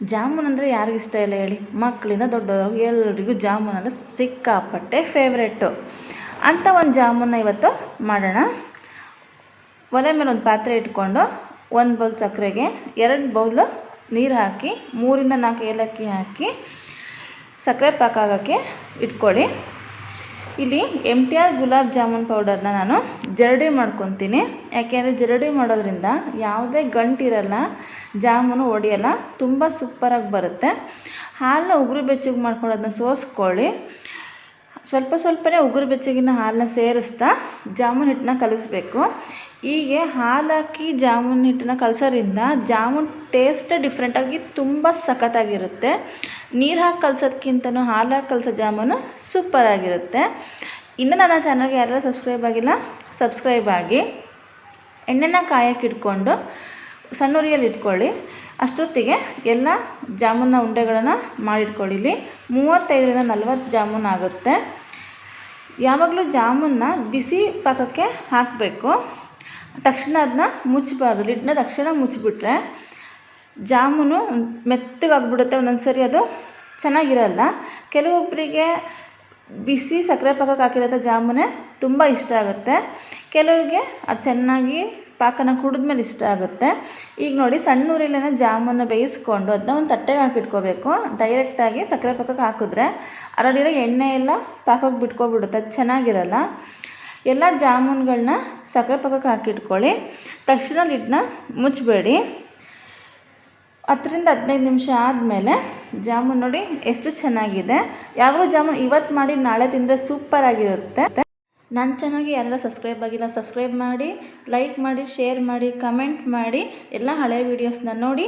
ಜಾಮೂನ್ ಅಂದರೆ ಯಾರಿಗೂ ಇಷ್ಟ ಇಲ್ಲ ಹೇಳಿ. ಮಕ್ಕಳಿಂದ ದೊಡ್ಡವ್ರಿಗೂ ಎಲ್ಲರಿಗೂ ಜಾಮೂನ್ ಅಂದರೆ ಸಿಕ್ಕಾಪಟ್ಟೆ ಫೇವ್ರೇಟು ಅಂಥ ಒಂದು ಜಾಮೂನ್ನ ಇವತ್ತು ಮಾಡೋಣ. ಒಲೆ ಮೇಲೆ ಒಂದು ಪಾತ್ರೆ ಇಟ್ಕೊಂಡು ಒಂದು ಬೌಲ್ ಸಕ್ಕರೆಗೆ ಎರಡು ಬೌಲು ನೀರು ಹಾಕಿ, ಮೂರಿಂದ ನಾಲ್ಕು ಏಲಕ್ಕಿ ಹಾಕಿ ಸಕ್ಕರೆ ಪಾಕ ಆಗೋಕ್ಕೆ ಇಟ್ಕೊಳ್ಳಿ. ಇಲ್ಲಿ M T R gulab jamun ಪೌಡರ್ನ ನಾನು ಜರಡಿ ಮಾಡ್ಕೊತೀನಿ. ಯಾಕೆಂದರೆ ಜರಡಿ ಮಾಡೋದ್ರಿಂದ ಯಾವುದೇ ಗಂಟಿರಲ್ಲ, ಜಾಮೂನು ಒಡೆಯಲ್ಲ, ತುಂಬ ಸೂಪರಾಗಿ ಬರುತ್ತೆ. ಹಾಲನ್ನ ಉಗುರು ಬೆಚ್ಚಗೆ ಮಾಡ್ಕೊಳ್ಳೋದನ್ನ ಸೋಸ್ಕೊಳ್ಳಿ. ಸ್ವಲ್ಪ ಸ್ವಲ್ಪನೇ ಉಗುರು ಬೆಚ್ಚಗಿನ ಹಾಲನ್ನ ಸೇರಿಸ್ತಾ ಜಾಮೂನ್ ಹಿಟ್ಟನ್ನ ಕಲಿಸ್ಬೇಕು. ಹೀಗೆ ಹಾಲು ಹಾಕಿ ಜಾಮೂನ್ ಹಿಟ್ಟನ್ನ ಕಲಸೋದ್ರಿಂದ ಜಾಮೂನ್ ಟೇಸ್ಟೇ ಡಿಫ್ರೆಂಟಾಗಿ ತುಂಬ ಸಖತ್ತಾಗಿರುತ್ತೆ. ನೀರು ಹಾಕಿ ಕಲಸೋದ್ಕಿಂತನೂ ಹಾಲು ಹಾಕಿ ಕಲಸೋ ಜಾಮೂನು ಸೂಪರಾಗಿರುತ್ತೆ ಇನ್ನು ನನ್ನ ಚಾನಲ್ಗೆ ಯಾರೆಲ್ಲ ಸಬ್ಸ್ಕ್ರೈಬ್ ಆಗಿಲ್ಲ ಸಬ್ಸ್ಕ್ರೈಬ್ ಆಗಿ. ಎಣ್ಣೆನ ಕಾಯಕ್ಕೆ ಇಟ್ಕೊಂಡು ಸಣ್ಣ ಉರಿಯಲ್ಲಿ ಇಟ್ಕೊಳ್ಳಿ. ಅಷ್ಟೊತ್ತಿಗೆ ಎಲ್ಲ ಜಾಮೂನ್ನ ಉಂಡೆಗಳನ್ನು ಮಾಡಿಟ್ಕೊಳ್ಳಿ. ಇಲ್ಲಿ ಮೂವತ್ತೈದರಿಂದ ನಲ್ವತ್ತು ಜಾಮೂನ್ ಆಗುತ್ತೆ. ಯಾವಾಗಲೂ ಜಾಮೂನ್ನ ಬಿಸಿ ಪಾಕಕ್ಕೆ ಹಾಕಬೇಕು. ತಕ್ಷಣ ಅದನ್ನ ಮುಚ್ಚಬಾರ್ದು ಲಿಡ್ನ ತಕ್ಷಣ ಮುಚ್ಚಿಬಿಟ್ರೆ ಜಾಮೂನು ಮೆತ್ತಗಾಗ್ಬಿಡುತ್ತೆ. ಒಂದೊಂದು ಸರಿ ಅದು ಚೆನ್ನಾಗಿರಲ್ಲ. ಕೆಲವೊಬ್ಬರಿಗೆ ಬಿಸಿ ಸಕ್ಕರೆ ಪಾಕಕ್ಕೆ ಹಾಕಿರೋಂಥ ಜಾಮೂನೇ ತುಂಬ ಇಷ್ಟ ಆಗುತ್ತೆ. ಕೆಲವ್ರಿಗೆ ಅದು ಚೆನ್ನಾಗಿ ಪಾಕನ ಕುಡಿದ್ಮೇಲೆ ಇಷ್ಟ ಆಗುತ್ತೆ. ಈಗ ನೋಡಿ ಸಣ್ಣ ಉರಿಲೇನೆ ಜಾಮೂನ ಬೇಯಿಸ್ಕೊಂಡು ಅದನ್ನ ಒಂದು ತಟ್ಟೆಗೆ ಹಾಕಿಟ್ಕೋಬೇಕು. ಡೈರೆಕ್ಟಾಗಿ ಸಕ್ಕರೆ ಪಾಕಕ್ಕೆ ಹಾಕಿದ್ರೆ ಅದರಲ್ಲಿರೋ ಎಣ್ಣೆ ಎಲ್ಲ ಪಾಕಕ್ಕೆ ಬಿಟ್ಕೊಬಿಡುತ್ತೆ. ಅದು ಚೆನ್ನಾಗಿರಲ್ಲ. ಎಲ್ಲ ಜಾಮೂನ್ಗಳನ್ನ ಸಕ್ಕರೆ ಪಾಕಕ್ಕೆ ಹಾಕಿಟ್ಕೊಳ್ಳಿ. ತಕ್ಷಣ ಲಿಡ್ನ ಮುಚ್ಚಬೇಡಿ. ಹತ್ತರಿಂದ ಹದಿನೈದು ನಿಮಿಷ ಆದಮೇಲೆ ಜಾಮೂನ್ ನೋಡಿ ಎಷ್ಟು ಚೆನ್ನಾಗಿದೆ. ಯಾವಾಗಲೂ ಜಾಮೂನ್ ಇವತ್ತು ಮಾಡಿ ನಾಳೆ ತಿಂದರೆ ಸೂಪರಾಗಿರುತ್ತೆ. ನನ್ನ ಚಾನಲ್ಗೆ ಯಾರೆಲ್ಲ ಸಬ್ಸ್ಕ್ರೈಬ್ ಆಗಿಲ್ಲ ಸಬ್ಸ್ಕ್ರೈಬ್ ಮಾಡಿ ಲೈಕ್ ಮಾಡಿ ಶೇರ್ ಮಾಡಿ ಕಮೆಂಟ್ ಮಾಡಿ, ಎಲ್ಲ ಹಳೆಯ ವೀಡಿಯೋಸ್ನ ನೋಡಿ.